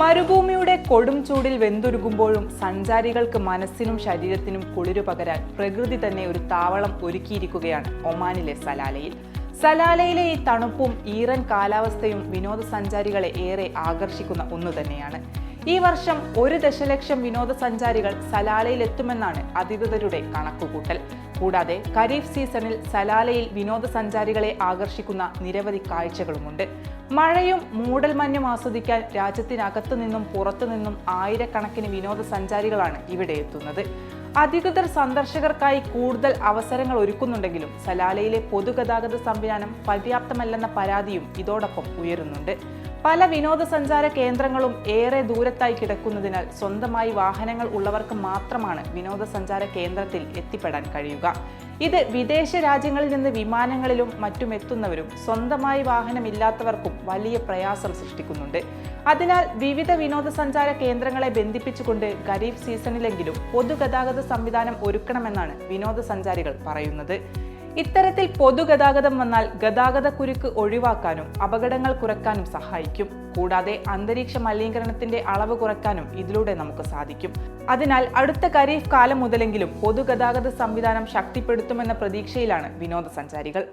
മരുഭൂമിയുടെ കൊടും ചൂടിൽ വെന്തുരുകുമ്പോഴും സഞ്ചാരികൾക്ക് മനസ്സിനും ശരീരത്തിനും കുളിരു പകരാൻ പ്രകൃതി തന്നെ ഒരു താവളം ഒരുക്കിയിരിക്കുകയാണ് ഒമാനിലെ സലാലയിൽ. സലാലയിലെ ഈ തണുപ്പും ഈറൻ കാലാവസ്ഥയും വിനോദസഞ്ചാരികളെ ഏറെ ആകർഷിക്കുന്ന ഒന്നു തന്നെയാണ്. ഈ വർഷം ഒരു ദശലക്ഷം വിനോദസഞ്ചാരികൾ സലാലയിൽ എത്തുമെന്നാണ് അധികൃതരുടെ കണക്കുകൂട്ടൽ. കൂടാതെ ഖരീഫ് സീസണിൽ സലാലയിൽ വിനോദസഞ്ചാരികളെ ആകർഷിക്കുന്ന നിരവധി കാഴ്ചകളുമുണ്ട്. മഴയും മൂടൽമഞ്ഞും ആസ്വദിക്കാൻ രാജ്യത്തിനകത്തു നിന്നും പുറത്തു നിന്നും ആയിരക്കണക്കിന് വിനോദസഞ്ചാരികളാണ് ഇവിടെ എത്തുന്നത്. അധികൃതർ സന്ദർശകർക്കായി കൂടുതൽ അവസരങ്ങൾ ഒരുക്കുന്നുണ്ടെങ്കിലും സലാലയിലെ പൊതുഗതാഗത സംവിധാനം പര്യാപ്തമല്ലെന്ന പരാതിയും ഇതോടൊപ്പം ഉയരുന്നുണ്ട്. പല വിനോദസഞ്ചാര കേന്ദ്രങ്ങളും ഏറെ ദൂരത്തായി കിടക്കുന്നതിനാൽ സ്വന്തമായി വാഹനങ്ങൾ ഉള്ളവർക്ക് മാത്രമാണ് വിനോദസഞ്ചാര കേന്ദ്രത്തിൽ എത്തിപ്പെടാൻ കഴിയുക. ഇത് വിദേശ രാജ്യങ്ങളിൽ നിന്ന് വിമാനങ്ങളിലും മറ്റും എത്തുന്നവരും സ്വന്തമായി വാഹനമില്ലാത്തവർക്കും വലിയ പ്രയാസം സൃഷ്ടിക്കുന്നുണ്ട്. അതിനാൽ വിവിധ വിനോദസഞ്ചാര കേന്ദ്രങ്ങളെ ബന്ധിപ്പിച്ചുകൊണ്ട് ഖരീഫ് സീസണിലെങ്കിലും പൊതുഗതാഗത സംവിധാനം ഒരുക്കണമെന്നാണ് വിനോദസഞ്ചാരികൾ പറയുന്നത്. ഇത്തരത്തിൽ പൊതുഗതാഗതം വന്നാൽ ഗതാഗത കുരുക്ക് ഒഴിവാക്കാനും അപകടങ്ങൾ കുറയ്ക്കാനും സഹായിക്കും. കൂടാതെ അന്തരീക്ഷ മലിനീകരണത്തിന്റെ അളവ് കുറയ്ക്കാനും ഇതിലൂടെ നമുക്ക് സാധിക്കും. അതിനാൽ അടുത്ത ഖരീഫ് കാലം മുതലെങ്കിലും പൊതുഗതാഗത സംവിധാനം ശക്തിപ്പെടുത്തുമെന്ന പ്രതീക്ഷയിലാണ് വിനോദസഞ്ചാരികൾ.